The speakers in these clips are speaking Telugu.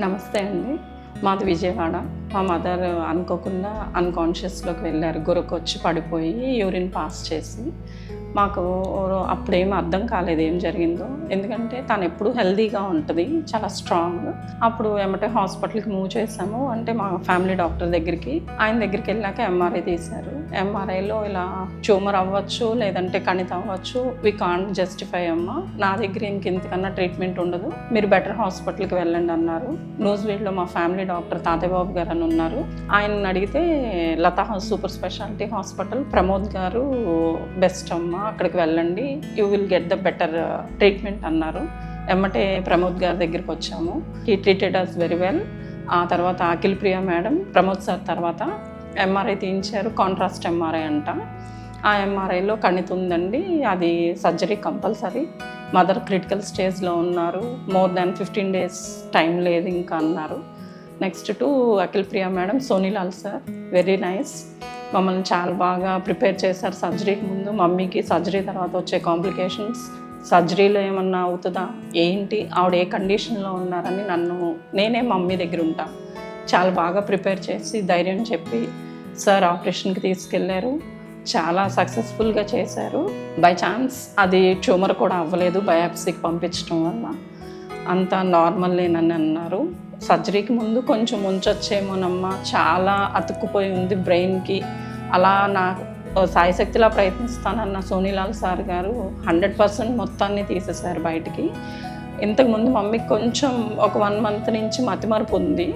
నమస్తే అండి. మాది విజయవాడ. మా మదర్ అనుకోకుండా అన్కాన్షియస్లోకి వెళ్ళారు. గురకొచ్చి పడిపోయి యూరిన్ పాస్ చేసి. మాకు అప్పుడేం అర్థం కాలేదు ఏం జరిగిందో. ఎందుకంటే తను ఎప్పుడు హెల్దీగా ఉంటుంది చాలా స్ట్రాంగ్. అప్పుడు ఏమంటే హాస్పిటల్కి మూవ్ చేసాము. అంటే మా ఫ్యామిలీ డాక్టర్ దగ్గరికి. ఆయన దగ్గరికి వెళ్ళాక ఎంఆర్ఐ తీశారు. ఎంఆర్ఐలో ఇలా ట్యూమర్ అవ్వచ్చు లేదంటే కణిత అవ్వచ్చు వి కాంట్ జస్టిఫై అమ్మ. నా దగ్గర ఇంకెంతకన్నా ట్రీట్మెంట్ ఉండదు. మీరు బెటర్ హాస్పిటల్కి వెళ్ళండి అన్నారు. నూజివీడ్లో మా ఫ్యామిలీ డాక్టర్ తాతయ్యబాబు గారు అని ఉన్నారు. ఆయన అడిగితే Lata super speciality hospital Pramod garu best అమ్మ. అక్కడికి వెళ్ళండి. You will get the better treatment అన్నారు. ఎమ్మటే ప్రమోద్ గారి దగ్గరికి వచ్చాము. He treated us very well ఆ తర్వాత అఖిల్ ప్రియ మేడం ప్రమోద్ సార్ తర్వాత ఎంఆర్ఐ తీయించారు. కాంట్రాస్ట్ ఎంఆర్ఐ అంట. ఆ ఎంఆర్ఐలో కణిత ఉందండి. అది సర్జరీ కంపల్సరీ మదర్ క్రిటికల్ స్టేజ్లో ఉన్నారు. More than fifteen days time లేదు ఇంకా అన్నారు. Next to Akhil Priya madam Sonilal sir very nice మమ్మల్ని చాలా బాగా ప్రిపేర్ చేశారు సర్జరీకి ముందు. మమ్మీకి సర్జరీ తర్వాత వచ్చే కాంప్లికేషన్స్. సర్జరీలో ఏమన్నా అవుతుందా? ఏంటి? ఆవిడ ఏ కండిషన్లో ఉన్నారని నన్ను నేనే మమ్మీ దగ్గర ఉంటా. చాలా బాగా ప్రిపేర్ చేసి ధైర్యం చెప్పి సార్ ఆపరేషన్కి తీసుకెళ్ళారు. చాలా సక్సెస్ఫుల్గా చేశారు. బై ఛాన్స్ అది ట్యూమర్ కూడా అవ్వలేదు. బయాప్సీకి పంపించడం వల్ల. అంతా నార్మల్లేనని అన్నారు. సర్జరీకి ముందు కొంచెం ఉంచొచ్చేమోనమ్మా చాలా అతుక్కుపోయి ఉంది బ్రెయిన్కి. అలా నా సాయశక్తిలా ప్రయత్నిస్తానన్న Sonilal sir garu hundred percent మొత్తాన్ని తీసేశారు బయటికి. ఇంతకుముందు మమ్మీకి కొంచెం ఒక వన్ మంత్ నుంచి మతిమరుపు ఉంది.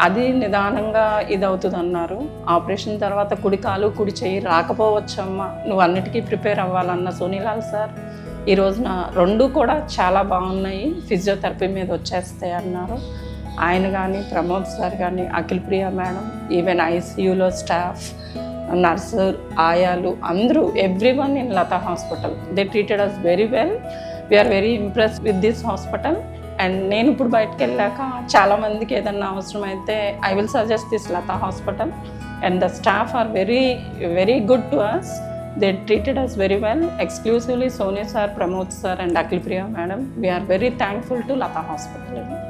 అది నిదానంగా ఇది అవుతుంది అన్నారు ఆపరేషన్ తర్వాత కుడి కాలు కుడి చెయ్యి రాకపోవచ్చమ్మా. నువ్వు అన్నిటికీ ప్రిపేర్ అవ్వాలన్న సోనీలాల్ సార్ ఈ రోజున రెండు కూడా చాలా బాగున్నాయి. ఫిజియోథెరపీ మీద వచ్చేస్తాయి అన్నారు. ఆయన కానీ ప్రమోద్ సార్ కానీ అఖిల్ ప్రియ మేడం ఈవెన్ ఐసీయూలో స్టాఫ్ నర్సు ఆయాలు అందరూ every one in Lata hospital. They treated us very well we're very impress with this hospital and నేను ఇప్పుడు బయటకు వెళ్ళాక చాలామందికి ఏదన్నా అవసరం అయితే I will suggest this Lata hospital. And the staff are very very good to us they treated us very well exclusively Sonia sir Pramod sir and Akhil Priya madam we're very thankful to Lata hospital